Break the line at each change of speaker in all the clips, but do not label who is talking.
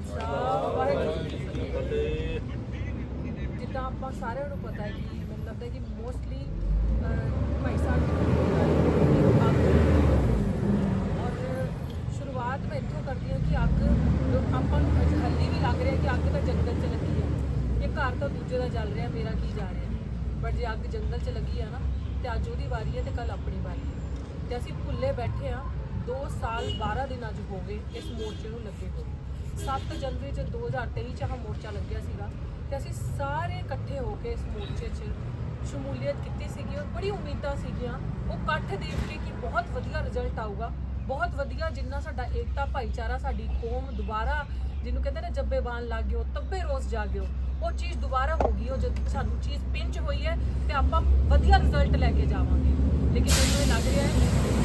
ਖਾਲਸਾ, ਵਾਹਿਗੁਰੂ ਜੀ ਕੀ ਫਤਿਹ। ਜਿੱਦਾਂ ਆਪਾਂ ਸਾਰਿਆਂ ਨੂੰ ਪਤਾ ਹੈ ਕਿ ਮੈਨੂੰ ਲੱਗਦਾ ਕਿ ਮੋਸਟਲੀ ਭਾਈ ਸਾਹਿਬ ਔਰ ਸ਼ੁਰੂਆਤ ਮੈਂ ਇੱਥੋਂ ਕਰਦੀ ਹਾਂ ਕਿ ਅੱਗ ਆਪਾਂ ਨੂੰ ਹਜੇ ਹੱਲੀ ਵੀ ਲੱਗ ਰਿਹਾ ਕਿ ਅੱਗ ਤਾਂ ਜੰਗਲ 'ਚ ਲੱਗੀ ਹੈ। ਇਹ ਘਰ ਤਾਂ ਦੂਜੇ ਦਾ ਜਲ ਰਿਹਾ, ਮੇਰਾ ਕੀ ਜਾ ਰਿਹਾ ਬਟ ਜੇ ਅੱਗ ਜੰਗਲ 'ਚ ਲੱਗੀ ਆ ਨਾ, ਤੇ ਅੱਜ ਉਹਦੀ ਵਾਰੀ ਹੈ ਤੇ ਕੱਲ ਆਪਣੀ ਵਾਰੀ ਹੈ। ਤੇ ਅਸੀਂ ਭੁੱਲੇ ਬੈਠੇ ਆ 2 ਸਾਲ 12 ਦਿਨਾਂ 'ਚ ਹੋ ਗਏ ਇਸ ਮੋਰਚੇ ਨੂੰ ਲੱਗੇ ਹੋਏ। 7 ਜਨਵਰੀ 'ਚ 2023 'ਚ ਆਹ ਮੋਰਚਾ ਲੱਗਿਆ ਸੀਗਾ ਤੇ ਅਸੀਂ ਸਾਰੇ ਇਕੱਠੇ ਹੋ ਕੇ ਇਸ ਮੋਰਚੇ 'ਚ ਸ਼ਮੂਲੀਅਤ ਕੀਤੀ ਸੀਗੀ ਔਰ ਬੜੀ ਉਮੀਦਾਂ ਸੀਗੀਆਂ। ਉਹ ਇਕੱਠ ਦੇਖ ਕੇ ਕਿ ਬਹੁਤ ਵਧੀਆ ਰਿਜ਼ਲਟ ਆਊਗਾ, ਬਹੁਤ ਵਧੀਆ ਜਿੰਨਾ ਸਾਡਾ ਏਕਤਾ ਭਾਈਚਾਰਾ, ਸਾਡੀ ਕੌਮ ਦੁਬਾਰਾ ਜਿਹਨੂੰ ਕਹਿੰਦੇ ਨੇ ਜੱਬੇਬਾਨ ਲੱਗ ਗਿਓ ਤੱਬੇ ਰੋਸ ਜਾਗਿਓ ਉਹ ਚੀਜ਼ ਦੁਬਾਰਾ ਹੋ ਗਈ, ਉਹ ਜਦ ਸਾਨੂੰ ਚੀਜ਼ ਪਿੰਚ ਹੋਈ ਹੈ ਤੇ ਆਪਾਂ ਵਧੀਆ ਰਿਜ਼ਲਟ ਲੈ ਕੇ ਜਾਵਾਂਗੇ। ਲੇਕਿਨ ਮੈਨੂੰ ਇਹ ਲੱਗ ਰਿਹਾ ਹੈ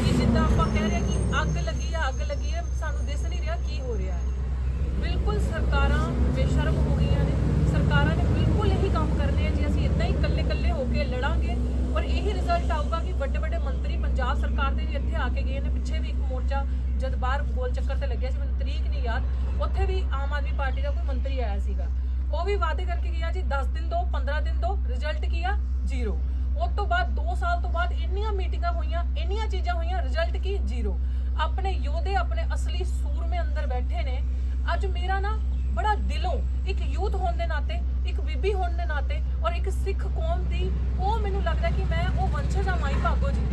ਕਿ ਜਿੱਦਾਂ ਆਪਾਂ ਕਹਿ ਰਹੇ ਹਾਂ ਕਿ ਅੱਗ ਲੱਗੀ ਹੈ ਅੱਗ ਲੱਗੀ ਹੈ ਬਿਲਕੁਲ ਸਰਕਾਰਾਂ ਬੇਸ਼ਰਮ ਹੋ ਗਈਆਂ ਨੇ ਸਰਕਾਰਾਂ ਨੇ ਬਿਲਕੁਲ ਇਹੀ ਕੰਮ ਕਰਨੇ ਆ ਜੇ ਅਸੀਂ ਇਦਾਂ ਹੀ ਇਕੱਲੇ-ਇਕੱਲੇ ਹੋ ਕੇ ਲੜਾਂਗੇ ਔਰ ਇਹੀ ਰਿਜ਼ਲਟ ਆਊਗਾ ਕਿ ਵੱਡੇ-ਵੱਡੇ ਮੰਤਰੀ ਪੰਜਾਬ ਸਰਕਾਰ ਦੇ ਵੀ ਇੱਥੇ ਆ ਕੇ ਗਏ ਨੇ ਪਿੱਛੇ ਵੀ ਇੱਕ ਮੋਰਚਾ ਜਦ ਬਾਹਰ ਗੋਲ ਚੱਕਰ ਤੇ ਲੱਗਿਆ ਸੀ ਮੈਨੂੰ ਤਰੀਕ ਨਹੀਂ ਯਾਦ ਉੱਥੇ ਵੀ ਆਮ ਆਦਮੀ ਪਾਰਟੀ ਦਾ ਕੋਈ ਮੰਤਰੀ ਆਇਆ ਸੀਗਾ ਉਹ ਵੀ ਵਾਅਦੇ ਕਰਕੇ ਗਿਆ ਜੀ 10 ਦਿਨ ਦੋ 15 ਦਿਨ ਦੋ ਰਿਜ਼ਲਟ ਕੀ ਆ ਜ਼ੀਰੋ ਉਸ ਤੋਂ ਬਾਅਦ 2 ਸਾਲ ਤੋਂ ਬਾਅਦ ਇੰਨੀਆਂ ਮੀਟਿੰਗਾਂ ਹੋਈਆਂ ਇੰਨੀਆਂ ਚੀਜ਼ਾਂ ਹੋਈਆਂ ਰਿਜ਼ਲਟ ਕੀ ਜ਼ੀਰੋ ਆਪਣੇ ਯੋਧੇ ਆਪਣੇ ਅਸਲੀ ਸੂਰਮੇ ਅੰਦਰ ਬੈਠੇ ਨੇ ਅੱਜ ਮੇਰਾ ਨਾ ਬੜਾ ਦਿਲੋਂ ਇੱਕ ਯੂਥ ਹੋਣ ਦੇ ਨਾਤੇ, ਇੱਕ ਬੀਬੀ ਹੋਣ ਦੇ ਨਾਤੇ ਔਰ ਇੱਕ ਸਿੱਖ ਕੌਮ ਦੀ ਉਹ ਮੈਨੂੰ ਲੱਗਦਾ ਕਿ ਮੈਂ ਉਹ ਵੰਸ਼ਜ ਆ ਮਾਈ ਭਾਗੋ ਜੀ।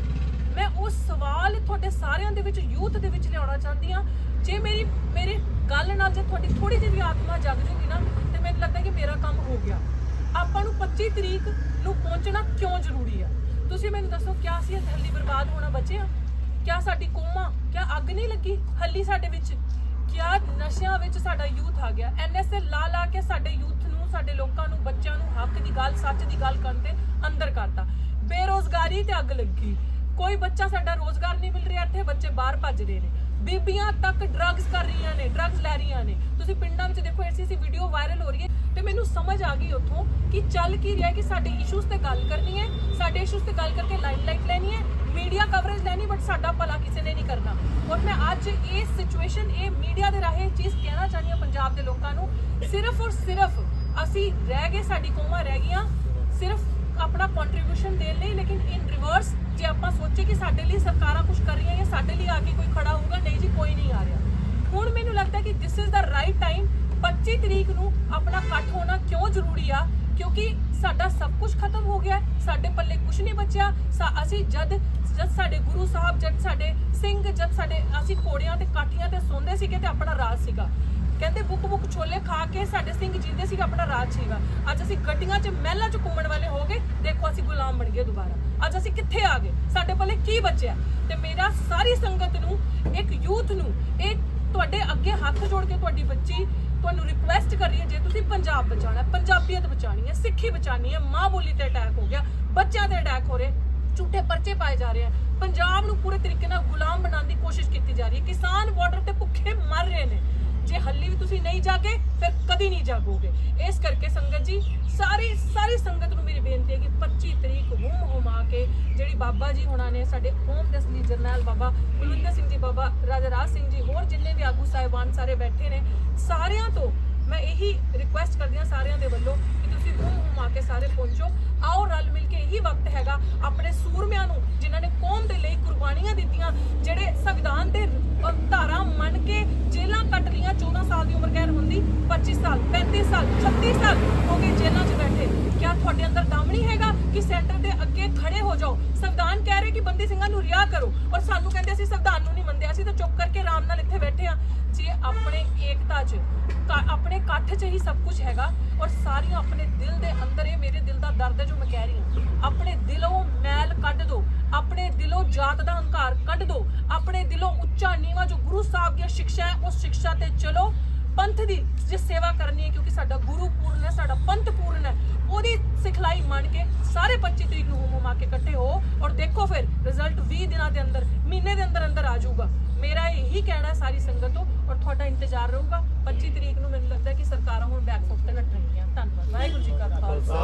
ਮੈਂ ਉਹ ਸਵਾਲ ਤੁਹਾਡੇ ਸਾਰਿਆਂ ਦੇ ਵਿੱਚ, ਯੂਥ ਦੇ ਵਿੱਚ ਲਿਆਉਣਾ ਚਾਹੁੰਦੀ ਆ ਜੇ ਮੇਰੀ, ਮੇਰੇ ਗੱਲ ਨਾਲ ਜੇ ਤੁਹਾਡੀ ਥੋੜੀ ਜਿਹੀ ਵੀ ਆਤਮਾ ਜਾਗ ਜੂਗੀ ਨਾ, ਤੇ ਮੈਨੂੰ ਲੱਗਦਾ ਕਿ ਮੇਰਾ ਕੰਮ ਹੋ ਗਿਆ। ਆਪਾਂ ਨੂੰ 25 ਤਰੀਕ ਨੂੰ ਪਹੁੰਚਣਾ ਕਿਉਂ ਜ਼ਰੂਰੀ ਆ? ਤੁਸੀਂ ਮੈਨੂੰ ਦੱਸੋ, ਕਿਆ ਅਸੀਂ ਹੱਲੀ ਬਰਬਾਦ ਹੋਣਾ ਬਚਿਆ? ਕਿਆ ਸਾਡੀ ਕੌਮਾਂ, ਕਿਆ ਅੱਗ ਨਹੀਂ ਲੱਗੀ ਹੱਲੀ ਸਾਡੇ ਵਿੱਚ? ਕਿਆ ਨਸ਼ਿਆਂ ਵਿੱਚ ਸਾਡਾ ਯੂਥ ਆ ਗਿਆ। ਐਨਐਸਏ ਲਾ ਲਾ ਕੇ ਸਾਡੇ ਯੂਥ ਨੂੰ, ਸਾਡੇ ਲੋਕਾਂ ਨੂੰ, ਬੱਚਿਆਂ ਨੂੰ ਹੱਕ ਦੀ ਗੱਲ, ਸੱਚ ਦੀ ਗੱਲ ਕਰਨ ਤੇ ਅੰਦਰ ਕਰਤਾ। ਬੇਰੋਜ਼ਗਾਰੀ ਤੇ ਅੱਗ ਲੱਗੀ। ਕੋਈ ਬੱਚਾ ਸਾਡਾ ਰੋਜ਼ਗਾਰ ਨਹੀਂ ਮਿਲ ਰਿਹਾ, ਇੱਥੇ ਬੱਚੇ ਬਾਹਰ ਭੱਜ ਰਹੇ ਨੇ। ਬੀਬੀਆਂ ਤੱਕ ਡਰੱਗਸ ਕਰ ਰਹੀਆਂ ਨੇ ਡਰੱਗਸ ਲੈ ਰਹੀਆਂ ਨੇ। ਤੁਸੀਂ ਪਿੰਡਾਂ ਵਿੱਚ ਦੇਖੋ ਐਸੀ ਐਸੀ ਵੀਡੀਓ ਵਾਇਰਲ ਹੋ ਰਹੀ ਹੈ ਤੇ ਮੈਨੂੰ ਸਮਝ ਆ ਗਈ ਉੱਥੋਂ ਕਿ ਚੱਲ ਕੀ ਰਿਹਾ ਕਿ ਸਾਡੇ ਇਸ਼ੂਜ਼ ਤੇ ਗੱਲ ਕਰਨੀ ਹੈ, ਸਾਡੇ ਇਸ਼ੂਜ਼ ਤੇ ਗੱਲ ਕਰਕੇ ਲਾਈਮਲਾਈਟ ਲੈਣੀ ਹੈ ਮੀਡੀਆ ਕਵਰੇਜ ਲੈਣੀ ਬਟ ਸਾਡਾ ਭਲਾ ਕਿਸੇ ਨੇ ਨਹੀਂ ਕਰਨਾ ਔਰ ਮੈਂ ਅੱਜ ਇਹ ਸਿਚੁਏਸ਼ਨ ਇਹ ਮੀਡੀਆ ਦੇ ਰਾਹੀਂ ਇਹ ਚੀਜ਼ ਕਹਿਣਾ ਚਾਹੁੰਦੀ ਹਾਂ ਪੰਜਾਬ ਦੇ ਲੋਕਾਂ ਨੂੰ, ਸਿਰਫ ਔਰ ਸਿਰਫ ਅਸੀਂ ਰਹਿ ਗਏ, ਸਾਡੀ ਕੌਮਾਂ ਰਹਿ ਗਈਆਂ, ਸਿਰਫ ਆਪਣਾ ਕੰਟਰੀਬਿਊਸ਼ਨ ਦੇਣ ਲਈ, ਲੇਕਿਨ ਇਨ ਰਿਵਰਸ ਜੇ ਆਪਾਂ ਸੋਚੇ ਕਿ ਸਾਡੇ ਲਈ ਸਰਕਾਰਾਂ ਕੁਝ ਕਰ ਰਹੀਆਂ ਜਾਂ ਸਾਡੇ ਲਈ ਆ ਕੇ ਕੋਈ ਖੜਾ ਹੋਊਗਾ, ਨਹੀਂ ਜੀ, ਕੋਈ ਨਹੀਂ ਆ ਰਿਹਾ। ਹੁਣ ਮੈਨੂੰ ਲੱਗਦਾ ਕਿ this is the right time 25 ਤਰੀਕ ਨੂੰ ਆਪਣਾ ਇਕੱਠ ਹੋਣਾ ਕਿਉਂ ਜ਼ਰੂਰੀ ਆ? ਕਿਉਂਕਿ ਸਾਡਾ ਸਭ ਕੁਝ ਖਤਮ ਹੋ ਗਿਆ, ਸਾਡੇ ਪੱਲੇ ਕੁਝ ਨਹੀਂ ਬਚਿਆ, ਸਾ- ਅਸੀਂ ਜਦ ਜਦ ਸਾਡੇ ਗੁਰੂ ਸਾਹਿਬ, ਜਦ ਸਾਡੇ ਸਿੰਘ, ਜਦ ਸਾਡੇ ਅਸੀਂ ਘੋੜਿਆਂ ਤੇ ਕਾਠੀਆਂ ਤੇ ਸੌਂਦੇ ਸੀਗੇ ਤੇ ਆਪਣਾ ਰਾਜ ਸੀਗਾ। ਕਹਿੰਦੇ ਬੁੱਕ ਬੁੱਕ ਛੋਲੇ ਖਾ ਕੇ ਸਾਡੇ ਸਿੰਘ ਜਿੰਦੇ ਸੀਗਾ, ਆਪਣਾ ਰਾਜ ਸੀਗਾ। ਅੱਜ ਅਸੀਂ ਗੱਡੀਆਂ 'ਚ, ਮਹਿਲਾਂ 'ਚ ਘੁੰਮਣ ਵਾਲੇ ਹੋ ਗਏ, ਦੇਖੋ ਅਸੀਂ ਗੁਲਾਮ ਬਣ ਗਏ ਦੁਬਾਰਾ। ਅੱਜ ਅਸੀਂ ਕਿੱਥੇ ਆ ਗਏ? ਸਾਡੇ ਪੱਲੇ ਕੀ ਬਚਿਆ? ਤੇ ਮੇਰਾ ਸਾਰੀ ਸੰਗਤ ਨੂੰ, ਇੱਕ ਯੂਥ ਨੂੰ, ਇਹ ਤੁਹਾਡੇ ਅੱਗੇ ਹੱਥ ਜੋੜ ਕੇ ਤੁਹਾਡੀ ਬੱਚੀ ਤੁਹਾਨੂੰ ਰਿਕੁਐਸਟ ਕਰ ਰਹੀ ਹੈ, ਜੇ ਤੁਸੀਂ ਪੰਜਾਬ ਬਚਾਉਣਾ ਪੰਜਾਬੀਅਤ ਬਚਾਣੀ ਹੈ, ਸਿੱਖੀ ਬਚਾਣੀ ਹੈ, ਮਾਂ ਬੋਲੀ ਤੇ ਅਟੈਕ ਹੋ ਗਿਆ, ਬੱਚਿਆਂ ਤੇ ਅਟੈਕ ਹੋ ਰਹੇ ਝੂਠੇ ਪਰਚੇ ਪਾਏ ਜਾ ਰਹੇ ਆ। ਪੰਜਾਬ ਨੂੰ ਪੂਰੇ ਤਰੀਕੇ ਨਾਲ ਗੁਲਾਮ ਬਣਾਉਣ ਦੀ ਕੋਸ਼ਿਸ਼ ਕੀਤੀ ਜਾ ਰਹੀ ਹੈ। ਕਿਸਾਨ ਬਾਰਡਰ ਤੇ ਭੁੱਖੇ ਮਰ ਰਹੇ ਨੇ। ਜੇ ਹੱਲੀ ਵੀ ਤੁਸੀਂ ਨਹੀਂ ਜਾਗੇ, ਫਿਰ ਕਦੀ ਨਹੀਂ ਜਾਗੋਗੇ। ਇਸ ਕਰਕੇ ਸੰਗਤ ਜੀ, ਸਾਰੀ ਸਾਰੀ ਸੰਗਤ ਨੂੰ ਮੇਰੀ ਬੇਨਤੀ ਹੈ ਕਿ 25 ਤਰੀਕ ਹੁਮ ਹੁਮਾ ਕੇ ਜਿਹੜੀ ਬਾਬਾ ਜੀ ਹੋਣਾ ਨੇ, ਸਾਡੇ ਹੋਮ ਦਸਲੀ ਜਰਨੈਲ ਬਾਬਾ ਕੁਲਵਿੰਦਰ ਸਿੰਘ ਜੀ, ਬਾਬਾ ਰਾਜਾ ਰਾਜ ਸਿੰਘ ਜੀ, ਹੋਰ ਜਿੰਨੇ ਵੀ ਆਗੂ ਸਾਹਿਬਾਨ ਸਾਰੇ ਬੈਠੇ ਨੇ, ਸਾਰਿਆਂ ਤੋਂ ਮੈਂ ਇਹੀ ਰਿਕੁਐਸਟ ਕਰਦੀ ਹਾਂ ਸਾਰਿਆਂ ਦੇ ਵੱਲੋਂ ਕਿ ਤੁਸੀਂ ਹੁਮ ਕੇ ਸਾਰੇ ਪਹੁੰਚੋ। ਆਓ ਰਲ ਮਿਲ ਕੇ ਇਹੀ ਵਕਤ ਹੈਗਾ ਆਪਣੇ ਸੂਰਮਿਆਂ ਨੂੰ ਜਿਨ੍ਹਾਂ ਨੇ ਕੌਮ ਦੇ ਲਈ ਕੁਰਬਾਨੀਆਂ ਦਿੱਤੀਆਂ ਜਿਹੜੇ ਸੰਵਿਧਾਨ ਦੇ ਅਹ, ਧਾਰਾ ਮੰਨ ਕੇ ਜੇਲ੍ਹਾਂ ਕੱਟ ਲੀਆਂ 14 ਸਾਲ ਦੀ ਉਮਰ ਕੈਦ ਹੁੰਦੀ 25 ਸਾਲ 35 ਸਾਲ 36 ਸਾਲ ਹੋ ਗਏ ਜੇਲ੍ਹਾਂ 'ਚ ਬੈਠੇ ਕਿਆ ਤੁਹਾਡੇ ਅੰਦਰ ਦਮ ਨਹੀਂ ਹੈਗਾ ਕਿ ਸੈਂਟਰ ਦੇ ਅੱਗੇ ਖੜੇ ਹੋ ਜਾਓ। ਸੰਵਿਧਾਨ ਕਹਿ ਰਿਹਾ ਕਿ ਬੰਦੀ ਸਿੰਘਾਂ ਨੂੰ ਰਿਹਾ ਕਰੋ। ਔਰ ਸਾਨੂੰ ਕਹਿੰਦੇ ਅਸੀਂ ਸੰਵਿਧਾਨ ਨੂੰ ਨਹੀਂ ਮੰਨਦੇ। ਅਸੀਂ ਤਾਂ ਚੁੱਪ ਕਰਕੇ ਆਰਾਮ ਨਾਲ ਇੱਥੇ ਬੈਠੇ ਆ ਜੇ ਆਪਣੇ ਏਕਤਾ 'ਚ ਆਪਣੇ ਇਕੱਠ 'ਚ ਹੀ ਸਭ ਕੁਝ ਹੈਗਾ, ਔਰ ਸਾਰੀਆਂ ਆਪਣੇ ਦਿਲ ਦੇ ਅੰਦਰ ਇਹ ਮੇਰੇ ਦਿਲ ਦਾ ਦਰਦ ਹੈ ਜੋ ਮੈਂ ਕਹਿ ਰਹੀ ਹਾਂ। ਆਪਣੇ ਦਿਲੋਂ ਮੈਲ ਕੱਢ ਦਿਓ ਆਪਣੇ ਦਿਲੋਂ ਜਾਤ ਦਾ ਹੰਕਾਰ ਕੱਢ ਦਿਓ ਆਪਣੇ ਦਿਲੋਂ ਉੱਚਾ ਨੀਵਾ ਜੋ ਗੁਰੂ ਸਾਹਿਬ ਦੀਆਂ ਸਿੱਖਿਆ ਹੈ, ਉਸ ਸਿੱਖਿਆ ਤੇ ਚਲੋ। ਪੰਥ ਦੀ ਜੇ ਸੇਵਾ ਕਰਨੀ ਹੈ, ਕਿਉਂਕਿ ਸਾਡਾ ਗੁਰੂ ਪੂਰਨ ਹੈ ਸਾਡਾ ਪੰਥ ਪੂਰਨ ਹੈ ਉਹਦੀ ਸਿਖਲਾਈ ਮੰਨ ਕੇ ਸਾਰੇ 25 ਤਰੀਕ ਨੂੰ ਹੁਮ ਹੁਮਾ ਕੇ ਇਕੱਠੇ ਹੋ ਔਰ ਦੇਖੋ ਫਿਰ ਰਿਜ਼ਲਟ 20 ਦਿਨਾਂ ਦੇ ਅੰਦਰ, ਮਹੀਨੇ ਦੇ ਅੰਦਰ ਅੰਦਰ ਆ ਜਾਊਗਾ। ਮੇਰਾ ਇਹੀ ਕਹਿਣਾ ਸਾਰੀ ਸੰਗਤ ਤੋਂ ਔਰ ਤੁਹਾਡਾ ਇੰਤਜ਼ਾਰ ਰਹੂਗਾ। 25 ਤਰੀਕ ਨੂੰ ਮੈਨੂੰ ਲੱਗਦਾ ਕਿ ਸਰਕਾਰਾਂ ਹੁਣ ਬੈਕ ਫੁੱਟ ਤੇ ਨੱਠਣਗੀਆਂ ਧੰਨਵਾਦ। ਵਾਹਿਗੁਰੂ ਜੀ ਕਾ ਖਾਲਸਾ।